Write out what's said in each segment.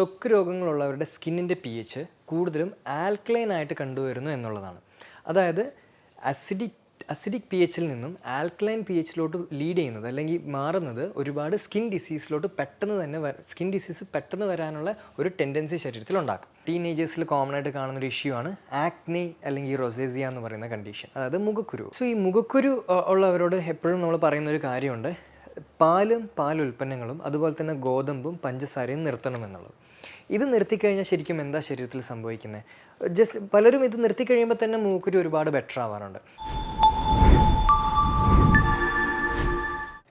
ത്വക്ക് രോഗങ്ങളുള്ളവരുടെ സ്കിന്നിന്റെ പി എച്ച് കൂടുതലും ആൽക്ലൈൻ ആയിട്ട് കണ്ടുവരുന്നു എന്നുള്ളതാണ്. അതായത് അസിഡിക് അസിഡിക് പി എച്ചിൽ നിന്നും ആൽക്ലൈൻ പി എച്ചിലോട്ട് ലീഡ് ചെയ്യുന്നത് അല്ലെങ്കിൽ മാറുന്നത് ഒരുപാട് സ്കിൻ ഡിസീസിലോട്ട് പെട്ടെന്ന് തന്നെ സ്കിൻ ഡിസീസ് പെട്ടെന്ന് വരാനുള്ള ഒരു ടെൻഡൻസി ശരീരത്തിൽ ഉണ്ടാക്കും. ടീനേജേഴ്സിൽ കോമൺ ആയിട്ട് കാണുന്ന ഒരു ഇഷ്യൂ ആണ് ആക്നെ അല്ലെങ്കിൽ റൊസേസിയ എന്ന് പറയുന്ന കണ്ടീഷൻ അതായത് മുഖക്കുരു. സോ ഈ മുഖക്കുരു ഉള്ളവരോട് എപ്പോഴും നമ്മൾ പറയുന്ന ഒരു കാര്യമുണ്ട്. പാലും പാലുൽപ്പന്നങ്ങളും അതുപോലെ തന്നെ ഗോതമ്പും പഞ്ചസാരയും നിർത്തണമെന്നുള്ളത് ഇത് നിർത്തിക്കഴിഞ്ഞാൽ ശരിക്കും എന്താ ശരീരത്തിൽ സംഭവിക്കുന്നത് ജസ്റ്റ് പലരും ഇത് നിർത്തി നിർത്തിക്കഴിയുമ്പോൾ തന്നെ മൂക്കുരി ഒരുപാട് ബെറ്റർ ആവാറുണ്ട്.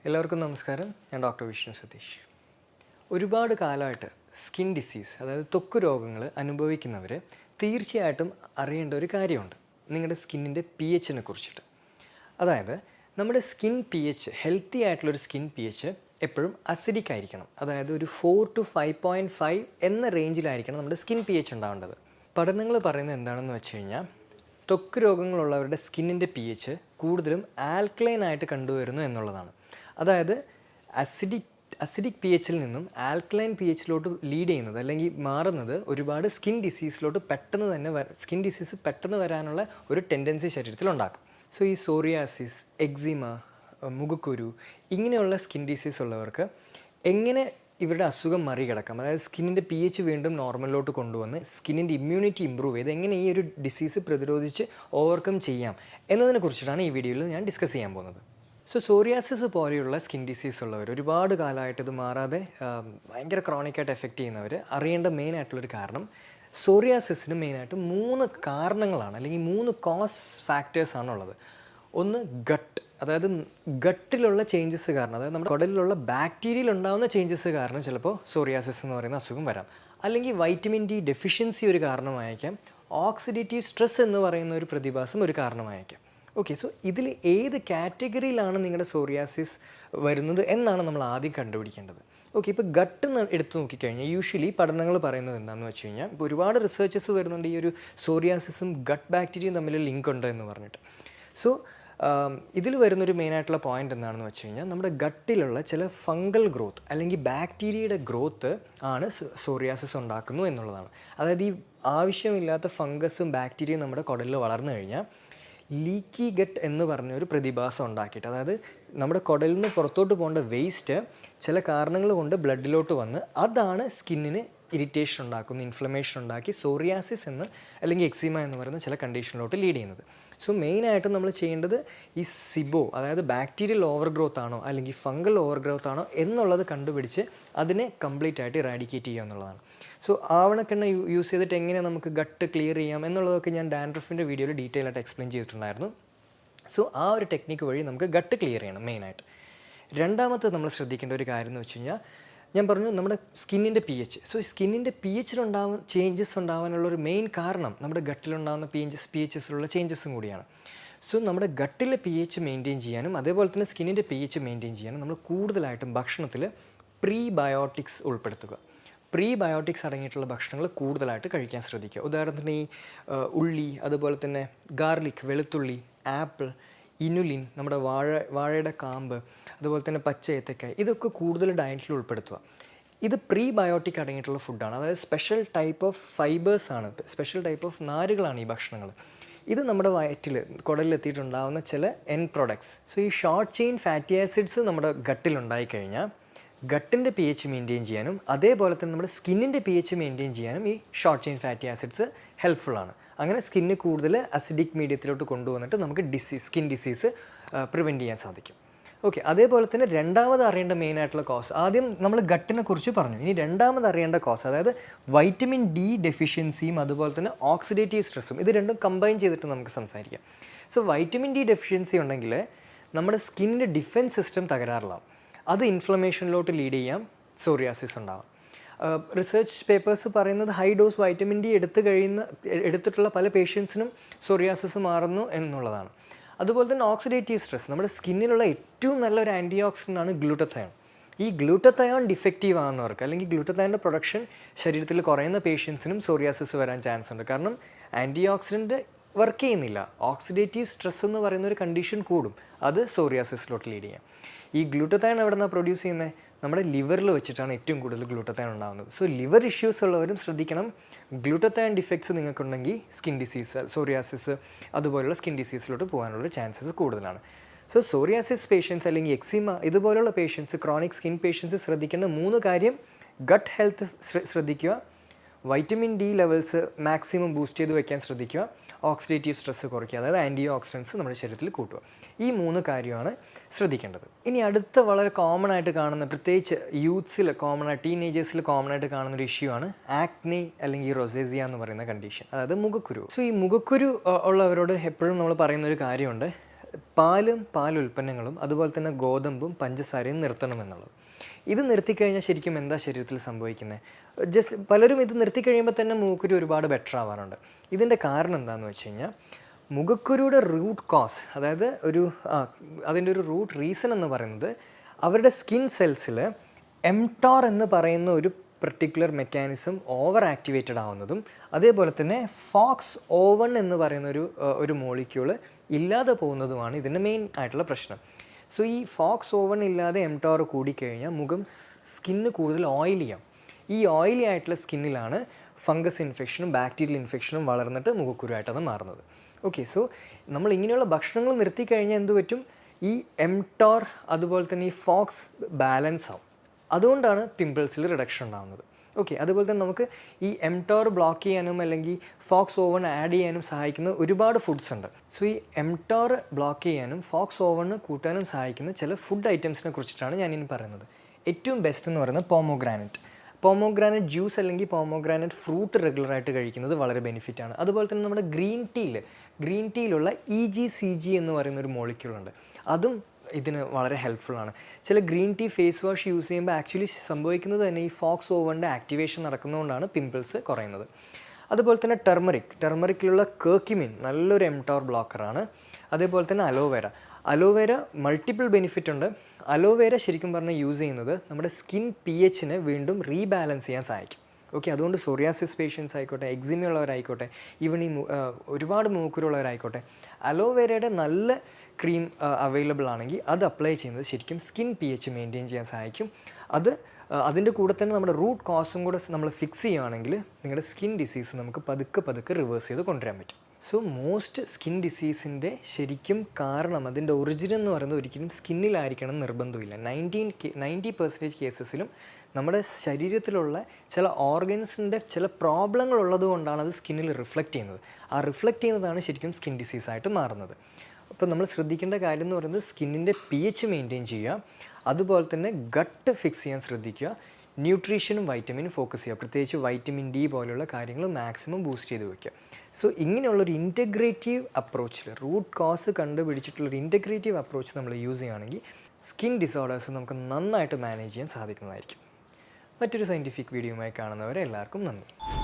എല്ലാവർക്കും നമസ്കാരം. ഞാൻ ഡോക്ടർ വിഷ്ണു സതീഷ്. ഒരുപാട് കാലമായിട്ട് സ്കിൻ ഡിസീസ് അതായത് ത്വക്ക് രോഗങ്ങൾ അനുഭവിക്കുന്നവർ തീർച്ചയായിട്ടും അറിയേണ്ട ഒരു കാര്യമുണ്ട്. നിങ്ങളുടെ സ്കിന്നിന്റെ പി എച്ചിനെ കുറിച്ചിട്ട്. അതായത് നമ്മുടെ സ്കിൻ പി എച്ച് ഹെൽത്തി ആയിട്ടുള്ളൊരു സ്കിൻ പി എച്ച് എപ്പോഴും അസിഡിക് ആയിരിക്കണം. അതായത് ഒരു four to five point five എന്ന റേഞ്ചിലായിരിക്കണം നമ്മുടെ സ്കിൻ പി എച്ച് ഉണ്ടാവേണ്ടത്. പഠനങ്ങൾ പറയുന്നത് എന്താണെന്ന് വെച്ച് കഴിഞ്ഞാൽ ത്വക്ക് രോഗങ്ങളുള്ളവരുടെ സ്കിന്നിന്റെ പി എച്ച് കൂടുതലും ആൽക്ലൈൻ ആയിട്ട് കണ്ടുവരുന്നു എന്നുള്ളതാണ്. അതായത് അസിഡിക് അസിഡിക് പി എച്ചിൽ നിന്നും ആൽക്ലൈൻ പി എച്ചിലോട്ട് ലീഡ് ചെയ്യുന്നത് അല്ലെങ്കിൽ മാറുന്നത് ഒരുപാട് സ്കിൻ ഡിസീസിലോട്ട് പെട്ടെന്ന് തന്നെ സ്കിൻ ഡിസീസ് പെട്ടെന്ന് വരാനുള്ള ഒരു ടെൻഡൻസി ശരീരത്തിൽ ഉണ്ടാക്കും. സോ ഈ സോറിയാസിസ് എക്സിമ മുഖക്കുരു ഇങ്ങനെയുള്ള സ്കിൻ ഡിസീസ് ഉള്ളവർക്ക് എങ്ങനെ ഇവരുടെ അസുഖം മറികടക്കാം? അതായത് സ്കിന്നിന്റെ പി എച്ച് വീണ്ടും നോർമലിലോട്ട് കൊണ്ടുവന്ന് സ്കിന്നിന്റെ ഇമ്മ്യൂണിറ്റി ഇമ്പ്രൂവ് ചെയ്ത് എങ്ങനെ ഈ ഒരു ഡിസീസ് പ്രതിരോധിച്ച് ഓവർകം ചെയ്യാം എന്നതിനെ കുറിച്ചിട്ടാണ് ഈ വീഡിയോയിൽ ഞാൻ ഡിസ്കസ് ചെയ്യാൻ പോകുന്നത്. സോ സോറിയാസിസ് പോലെയുള്ള സ്കിൻ ഡിസീസ് ഉള്ളവർ ഒരുപാട് കാലമായിട്ട് ഇത് മാറാതെ ഭയങ്കര ക്രോണിക്കായിട്ട് എഫക്റ്റ് ചെയ്യുന്നവർ അറിയേണ്ട മെയിൻ ആയിട്ടുള്ളൊരു കാരണം സോറിയാസിസിന് മെയിനായിട്ട് മൂന്ന് കാരണങ്ങളാണ് അല്ലെങ്കിൽ മൂന്ന് കോസ് ഫാക്ടേഴ്സ് ആണുള്ളത്. ഒന്ന് ഗട്ട് അതായത് ഗട്ടിലുള്ള ചേഞ്ചസ് കാരണം. അതായത് നമ്മുടെ കുടലിലുള്ള ബാക്ടീരിയയിൽ ഉണ്ടാകുന്ന ചേഞ്ചസ് കാരണം ചിലപ്പോൾ സോറിയാസിസ് എന്ന് പറയുന്ന അസുഖം വരാം. അല്ലെങ്കിൽ വൈറ്റമിൻ ഡി ഡെഫിഷ്യൻസി ഒരു കാരണമായേക്കാം. ഓക്സിഡേറ്റീവ് സ്ട്രെസ് എന്ന് പറയുന്ന ഒരു പ്രതിഭാസം ഒരു കാരണമായേക്കാം. ഓക്കെ സോ ഇതിൽ ഏത് കാറ്റഗറിയിലാണ് നിങ്ങളുടെ സോറിയാസിസ് വരുന്നത് എന്നാണ് നമ്മൾ ആദ്യം കണ്ടുപിടിക്കേണ്ടത്. ഓക്കെ ഇപ്പോൾ ഗട്ട് എടുത്ത് നോക്കിക്കഴിഞ്ഞാൽ യൂഷ്വലി പഠനങ്ങൾ പറയുന്നത് എന്താണെന്ന് വെച്ച് കഴിഞ്ഞാൽ ഇപ്പോൾ ഒരുപാട് റിസർച്ചസ് വരുന്നുണ്ട് ഈ ഒരു സോറിയാസിസും ഗട്ട് ബാക്ടീരിയയും തമ്മിൽ ലിങ്ക് ഉണ്ട് എന്ന് പറഞ്ഞിട്ട്. സോ ഇതിൽ വരുന്നൊരു മെയിനായിട്ടുള്ള പോയിന്റ് എന്താണെന്ന് വെച്ച് കഴിഞ്ഞാൽ നമ്മുടെ ഗട്ടിലുള്ള ചില ഫംഗൽ ഗ്രോത്ത് അല്ലെങ്കിൽ ബാക്ടീരിയയുടെ ഗ്രോത്ത് ആണ് സോറിയാസിസ് ഉണ്ടാക്കുന്നു എന്നുള്ളതാണ്. അതായത് ഈ ആവശ്യമില്ലാത്ത ഫംഗസും ബാക്ടീരിയയും നമ്മുടെ കുടലിൽ വളർന്നു കഴിഞ്ഞാൽ ലീക്കി ഗട്ട് എന്ന് പറഞ്ഞ ഒരു പ്രതിഭാസം ഉണ്ടാക്കിയിട്ട് അതായത് നമ്മുടെ കുടലിൽ നിന്ന് പുറത്തോട്ട് പോകേണ്ട വേസ്റ്റ് ചില കാരണങ്ങൾ കൊണ്ട് ബ്ലഡിലോട്ട് വന്ന് അതാണ് സ്കിന്നിന് ഇറിറ്റേഷൻ ഉണ്ടാക്കുന്നു ഇൻഫ്ലമേഷൻ ഉണ്ടാക്കി സോറിയാസിസ് എന്ന് അല്ലെങ്കിൽ എക്സിമ എന്ന് പറയുന്ന ചില കണ്ടീഷനിലോട്ട് ലീഡ് ചെയ്യുന്നത്. സോ മെയിനായിട്ടും നമ്മൾ ചെയ്യേണ്ടത് ഈ സിബോ അതായത് ബാക്ടീരിയൽ ഓവർ ഗ്രോത്ത് ആണോ അല്ലെങ്കിൽ ഫംഗൽ ഓവർ ഗ്രോത്ത് ആണോ എന്നുള്ളത് കണ്ടുപിടിച്ച് അതിനെ കംപ്ലീറ്റ് ആയിട്ട് ഇറാഡിക്കേറ്റ് ചെയ്യുക എന്നുള്ളതാണ്. സോ ആവണക്കെണ്ണ യൂസ് ചെയ്തിട്ട് എങ്ങനെ നമുക്ക് ഗട്ട് ക്ലിയർ ചെയ്യാം എന്നുള്ളതൊക്കെ ഞാൻ ഡാൻഡ്രഫിന്റെ വീഡിയോയിൽ ഡീറ്റെയിൽ ആയിട്ട് എക്സ്പ്ലെയിൻ ചെയ്തിട്ടുണ്ടായിരുന്നു. സോ ആ ഒരു ടെക്നിക്ക് വഴി നമുക്ക് ഗട്ട് ക്ലിയർ ചെയ്യണം മെയിനായിട്ട് രണ്ടാമത്തെ നമ്മൾ ശ്രദ്ധിക്കേണ്ട ഒരു കാര്യം എന്ന് വെച്ച് കഴിഞ്ഞാൽ ഞാൻ പറഞ്ഞു നമ്മുടെ സ്കിന്നിന്റെ പി എച്ച് സോ സ്കിന്നിന്റെ പി എച്ചിലുണ്ടാവുന്ന ചേഞ്ചസ് ഉണ്ടാവാനുള്ള ഒരു മെയിൻ കാരണം നമ്മുടെ ഗട്ടിലുണ്ടാകുന്ന പി എച്ച് പി എച്ചസിലുള്ള ചേഞ്ചസും കൂടിയാണ്. സോ നമ്മുടെ ഗട്ടിലെ പി എച്ച് മെയിന്റെയിൻ ചെയ്യാനും അതേപോലെ തന്നെ സ്കിന്നിന്റെ പി എച്ച് മെയിന്റെയിൻ ചെയ്യാനും നമ്മൾ കൂടുതലായിട്ടും ഭക്ഷണത്തിൽ പ്രീ ബയോട്ടിക്സ് ഉൾപ്പെടുത്തുക. പ്രീ ബയോട്ടിക്സ് അടങ്ങിയിട്ടുള്ള ഭക്ഷണങ്ങൾ കൂടുതലായിട്ട് കഴിക്കാൻ ശ്രദ്ധിക്കുക. ഉദാഹരണത്തിന് ഈ ഉള്ളി അതുപോലെ തന്നെ ഗാർലിക് വെളുത്തുള്ളി ആപ്പിൾ ഇനുലിൻ നമ്മുടെ വാഴ വാഴയുടെ കാമ്പ് അതുപോലെ തന്നെ പച്ച ഏത്തക്കായ ഇതൊക്കെ കൂടുതൽ ഡയറ്റിൽ ഉൾപ്പെടുത്തുക. ഇത് പ്രീ ബയോട്ടിക് അടങ്ങിയിട്ടുള്ള ഫുഡാണ്. അതായത് സ്പെഷ്യൽ ടൈപ്പ് ഓഫ് ഫൈബേഴ്സ് ആണ്. സ്പെഷ്യൽ ടൈപ്പ് ഓഫ് നാരുകളാണ് ഈ ഭക്ഷണങ്ങൾ. ഇത് നമ്മുടെ വയറ്റിൽ കുടലിൽ കുടലിലെത്തിയിട്ടുണ്ടാകുന്ന ചില എൻ പ്രോഡക്ട്സ് സോ ഈ ഷോർട്ട് ചെയിൻ ഫാറ്റി ആസിഡ്സ് നമ്മുടെ ഗട്ടിൽ ഉണ്ടായിക്കഴിഞ്ഞാൽ ഗട്ടിന്റെ പി എച്ച് മെയിന്റെയിൻ ചെയ്യാനും അതേപോലെ തന്നെ നമ്മുടെ സ്കിന്നിന്റെ പി എച്ച് മെയിന്റെയിൻ ചെയ്യാനും ഈ short chain fatty acids helpful ആണ്. അങ്ങനെ സ്കിന്ന് കൂടുതൽ അസിഡിക് മീഡിയത്തിലോട്ട് കൊണ്ടുവന്നിട്ട് നമുക്ക് ഡിസീസ് സ്കിൻ ഡിസീസ് പ്രിവെന്റ് ചെയ്യാൻ സാധിക്കും. ഓക്കെ അതേപോലെ തന്നെ രണ്ടാമത് അറിയേണ്ട മെയിൻ ആയിട്ടുള്ള കോസ് ആദ്യം നമ്മൾ ഗട്ടിനെ കുറിച്ച് പറഞ്ഞു. ഇനി രണ്ടാമത് അറിയേണ്ട കോസ് അതായത് വൈറ്റമിൻ ഡി ഡെഫിഷ്യൻസിയും അതുപോലെ തന്നെ ഓക്സിഡേറ്റീവ് സ്ട്രെസ്സും ഇത് രണ്ടും കമ്പൈൻ ചെയ്തിട്ട് നമുക്ക് സംസാരിക്കാം. സോ വൈറ്റമിൻ ഡി ഡെഫിഷ്യൻസി ഉണ്ടെങ്കിൽ നമ്മുടെ സ്കിന്നിന്റെ ഡിഫൻസ് സിസ്റ്റം തകരാറിലാവും. അത് ഇൻഫ്ലമേഷനിലോട്ട് ലീഡ് ചെയ്യാം സോറിയാസിസ് ഉണ്ടാവാം. റിസർച്ച് പേപ്പേഴ്സ് പറയുന്നത് ഹൈ ഡോസ് വൈറ്റമിൻ ഡി എടുത്തു കഴിയുന്ന എടുത്തിട്ടുള്ള പല പേഷ്യൻസിനും സോറിയാസിസ് മാറുന്നു എന്നുള്ളതാണ്. അതുപോലെ തന്നെ ഓക്സിഡേറ്റീവ് സ്ട്രെസ് നമ്മുടെ സ്കിന്നിലുള്ള ഏറ്റവും നല്ലൊരു ആന്റി ഓക്സിഡന്റ് ആണ് ഗ്ലൂട്ടത്തയോൺ ഈ ഗ്ലൂട്ടത്തയോൺ ഡിഫക്റ്റീവ് ആകുന്നവർക്ക് അല്ലെങ്കിൽ ഗ്ലൂട്ടത്തയോണിന്റെ പ്രൊഡക്ഷൻ ശരീരത്തിൽ കുറയുന്ന പേഷ്യൻസിനും സോറിയാസിസ് വരാൻ ചാൻസ് ഉണ്ട്. കാരണം ആന്റി ഓക്സിഡന്റ് വർക്ക് ചെയ്യുന്നില്ല. ഓക്സിഡേറ്റീവ് സ്ട്രെസ് എന്ന് പറയുന്ന ഒരു കണ്ടീഷൻ കൂടും. അത് സോറിയാസിസിലോട്ട് ലീഡ് ചെയ്യാം. ഈ ഗ്ലൂട്ടത്തയോൺ എവിടെ നിന്നാണ് പ്രൊഡ്യൂസ് ചെയ്യുന്നത് നമ്മുടെ ലിവറിൽ വെച്ചിട്ടാണ് ഏറ്റവും കൂടുതൽ ഗ്ലൂട്ടത്തൈൻ ഉണ്ടാകുന്നത് സോ ലിവർ ഇഷ്യൂസ് ഉള്ളവരും ശ്രദ്ധിക്കണം. ഗ്ലൂട്ടത്തൈൻ ഡിഫക്ട്സ് നിങ്ങൾക്കുണ്ടെങ്കിൽ സ്കിൻ ഡിസീസ് സോറിയാസിസ് അതുപോലുള്ള സ്കിൻ ഡിസീസിലോട്ട് പോകാനുള്ള ചാൻസസ് കൂടുതലാണ്. സോ സോറിയാസിസ് പേഷ്യൻസ് അല്ലെങ്കിൽ എക്സിമ ഇതുപോലുള്ള പേഷ്യൻസ് ക്രോണിക് സ്കിൻ പേഷ്യൻസ് ശ്രദ്ധിക്കേണ്ട മൂന്ന് കാര്യം ഗട്ട് ഹെൽത്ത് ശ്രദ്ധിക്കുക. Vitamin D levels maximum boost ചെയ്ത് വയ്ക്കാൻ ശ്രദ്ധിക്കുക. ഓക്സിഡേറ്റീവ് സ്ട്രെസ്സ് കുറയ്ക്കുക. അതായത് ആന്റി ഓക്സിഡൻസ് നമ്മുടെ ശരീരത്തിൽ കൂട്ടുക. ഈ മൂന്ന് കാര്യമാണ് ശ്രദ്ധിക്കേണ്ടത്. ഇനി അടുത്ത വളരെ കോമൺ ആയിട്ട് കാണുന്ന പ്രത്യേകിച്ച് യൂത്ത്സിൽ കോമൺ ആയിട്ട് ടീനേജേഴ്സിൽ കോമൺ ആയിട്ട് കാണുന്ന ഒരു ഇഷ്യൂ ആണ് ആക്നെ അല്ലെങ്കിൽ റൊസേസിയ എന്ന് പറയുന്ന കണ്ടീഷൻ അതായത് മുഖക്കുരു. സോ ഈ മുഖക്കുരു ഉള്ളവരോട് എപ്പോഴും നമ്മൾ പറയുന്ന ഒരു കാര്യമുണ്ട്. പാലും പാലുൽപ്പന്നങ്ങളും അതുപോലെ തന്നെ ഗോതമ്പും പഞ്ചസാരയും നിർത്തണമെന്നുള്ളത് ഇത് നിർത്തിക്കഴിഞ്ഞാൽ ശരിക്കും എന്താ ശരീരത്തിൽ സംഭവിക്കുന്നത് ജസ്റ്റ് പലരും ഇത് നിർത്തിക്കഴിയുമ്പോൾ തന്നെ മൂക്കുരു ഒരുപാട് ബെറ്റർ ആവാറുണ്ട്. ഇതിന്റെ കാരണം എന്താണെന്ന് വെച്ച് കഴിഞ്ഞാൽ മുഖക്കുരുയുടെ റൂട്ട് കോസ് അതായത് ഒരു അതിന്റെ ഒരു റൂട്ട് റീസൺ എന്ന് പറയുന്നത് അവരുടെ സ്കിൻ സെൽസിൽ എംടോർ എന്ന് പറയുന്ന ഒരു പെർട്ടിക്കുലർ മെക്കാനിസം ഓവർ ആക്ടിവേറ്റഡ് ആവുന്നതും അതേപോലെ തന്നെ ഫോക്സ് ഓവൺ എന്ന് പറയുന്ന ഒരു ഒരു മോളിക്യൂൾ ഇല്ലാതെ പോകുന്നതുമാണ് ഇതിന്റെ മെയിൻ ആയിട്ടുള്ള പ്രശ്നം. സോ ഈ ഫോക്സ് ഓവൺ ഇല്ലാതെ എം എംടോർ കൂടിക്കഴിഞ്ഞാൽ മുഖം സ്കിന്ന് കൂടുതൽ ഓയിലിയാവും ഈ ഓയിലി ആയിട്ടുള്ള സ്കിന്നിലാണ് ഫംഗസ് ഇൻഫെക്ഷനും ബാക്ടീരിയൽ ഇൻഫെക്ഷനും വളർന്നിട്ട് മുഖക്കുരുവായിട്ടത് മാറുന്നത്. ഓക്കെ സോ നമ്മൾ ഇങ്ങനെയുള്ള ഭക്ഷണങ്ങൾ നിർത്തി കഴിഞ്ഞാൽ എന്ത് പറ്റും? ഈ എം ടോർ അതുപോലെ തന്നെ ഈ ഫോക്സ് ബാലൻസ് ആവും. അതുകൊണ്ടാണ് പിമ്പിൾസിൽ റിഡക്ഷൻ ഉണ്ടാകുന്നത് ഓക്കെ അതുപോലെ തന്നെ നമുക്ക് ഈ എം ടോർ ബ്ലോക്ക് ചെയ്യാനും അല്ലെങ്കിൽ ഫോക്സ് ഓവൺ ആഡ് ചെയ്യാനും സഹായിക്കുന്ന ഒരുപാട് ഫുഡ്സ് ഉണ്ട്. സോ ഈ എം ടോർ ബ്ലോക്ക് ചെയ്യാനും ഫോക്സ് ഓവൺ കൂട്ടാനും സഹായിക്കുന്ന ചില ഫുഡ് ഐറ്റംസിനെ കുറിച്ചിട്ടാണ് ഞാൻ ഇനി പറയുന്നത്. ഏറ്റവും ബെസ്റ്റ് എന്ന് പറയുന്നത് പോമോഗ്രാനറ്റ് പോമോഗ്രാനറ്റ് ജ്യൂസ് അല്ലെങ്കിൽ പോമോഗ്രാനറ്റ് ഫ്രൂട്ട് റെഗുലറായിട്ട് കഴിക്കുന്നത് വളരെ ബെനിഫിറ്റ് ആണ്. അതുപോലെ തന്നെ നമ്മുടെ ഗ്രീൻ ടീയിൽ ഗ്രീൻ ടീയിലുള്ള ഇ ജി സി ജി എന്ന് പറയുന്ന ഒരു മോളിക്യൂൾ ഉണ്ട്. അതും ഇതിന് വളരെ ഹെൽപ്ഫുള്ളാണ് ചില green tea face wash use ചെയ്യുമ്പോൾ ആക്ച്വലി സംഭവിക്കുന്നത് തന്നെ ഈ ഫോക്സ് ഓവറിന്റെ ആക്ടിവേഷൻ നടക്കുന്നതുകൊണ്ടാണ് പിമ്പിൾസ് കുറയുന്നത്. അതുപോലെ തന്നെ ടെർമറിക് ടെർമറിക്കിലുള്ള കേക്കിമിൻ നല്ലൊരു എംടോർ ബ്ലോക്കറാണ് അതേപോലെ തന്നെ aloe vera aloe vera multiple benefit ഉണ്ട്. അലോവേര ശരിക്കും പറഞ്ഞാൽ യൂസ് ചെയ്യുന്നത് നമ്മുടെ സ്കിൻ പി എച്ചിനെ വീണ്ടും റീബാലൻസ് ചെയ്യാൻ സഹായിക്കും. ഓക്കെ അതുകൊണ്ട് സോറിയാസിസ് പേഷ്യൻസ് ആയിക്കോട്ടെ എക്സിമ ഈവൺ ഈ ഒരുപാട് മൂക്കുരുള്ളവരായിക്കോട്ടെ അലോവേരയുടെ നല്ല ക്രീം അവൈലബിൾ ആണെങ്കിൽ അത് അപ്ലൈ ചെയ്യുന്നത് ശരിക്കും സ്കിൻ പി എച്ച് മെയിന്റെയിൻ ചെയ്യാൻ സഹായിക്കും. അത് അതിന്റെ കൂടെ തന്നെ നമ്മുടെ റൂട്ട് കോസും കൂടെ നമ്മൾ ഫിക്സ് ചെയ്യുകയാണെങ്കിൽ നിങ്ങളുടെ സ്കിൻ ഡിസീസ് നമുക്ക് പതുക്കെ പതുക്കെ റിവേഴ്സ് ചെയ്ത് കൊണ്ടുവരാൻ പറ്റും. സോ മോസ്റ്റ് സ്കിൻ ഡിസീസിന്റെ ശരിക്കും കാരണം അതിന്റെ ഒറിജിൻ എന്ന് പറയുന്നത് ഒരിക്കലും സ്കിന്നിലായിരിക്കണം നിർബന്ധമില്ല. നയന്റീൻ നയന്റി പെർസെന്റേജ് കേസസിലും നമ്മുടെ ശരീരത്തിലുള്ള ചില ഓർഗൻസിന്റെ ചില പ്രോബ്ലങ്ങൾ ഉള്ളത് കൊണ്ടാണ് അത് സ്കിന്നിൽ റിഫ്ലക്റ്റ് ചെയ്യുന്നത്. ആ റിഫ്ലക്റ്റ് ചെയ്യുന്നതാണ് ശരിക്കും സ്കിൻ ഡിസീസായിട്ട് മാറുന്നത്. അപ്പോൾ നമ്മൾ ശ്രദ്ധിക്കേണ്ട കാര്യം എന്ന് പറയുന്നത് സ്കിന്നിന്റെ പി എച്ച് മെയിന്റെയിൻ ചെയ്യുക. അതുപോലെ തന്നെ ഗട്ട് ഫിക്സ് ചെയ്യാൻ ശ്രദ്ധിക്കുക. ന്യൂട്രീഷനും വൈറ്റമിനും ഫോക്കസ് ചെയ്യുക. പ്രത്യേകിച്ച് വൈറ്റമിൻ ഡി പോലുള്ള കാര്യങ്ങൾ മാക്സിമം ബൂസ്റ്റ് ചെയ്ത് വയ്ക്കുക സോ ഇങ്ങനെയുള്ളൊരു ഇന്റഗ്രേറ്റീവ് അപ്രോച്ചിൽ റൂട്ട് കോസ് കണ്ടുപിടിച്ചിട്ടുള്ളൊരു ഇന്റഗ്രേറ്റീവ് അപ്രോച്ച് നമ്മൾ യൂസ് ചെയ്യുകയാണെങ്കിൽ സ്കിൻ ഡിസോർഡേഴ്സ് നമുക്ക് നന്നായിട്ട് മാനേജ് ചെയ്യാൻ സാധിക്കുന്നതായിരിക്കും. മറ്റൊരു സയന്റിഫിക് വീഡിയോയുമായി കാണുന്നവരെ എല്ലാവർക്കും നന്ദി.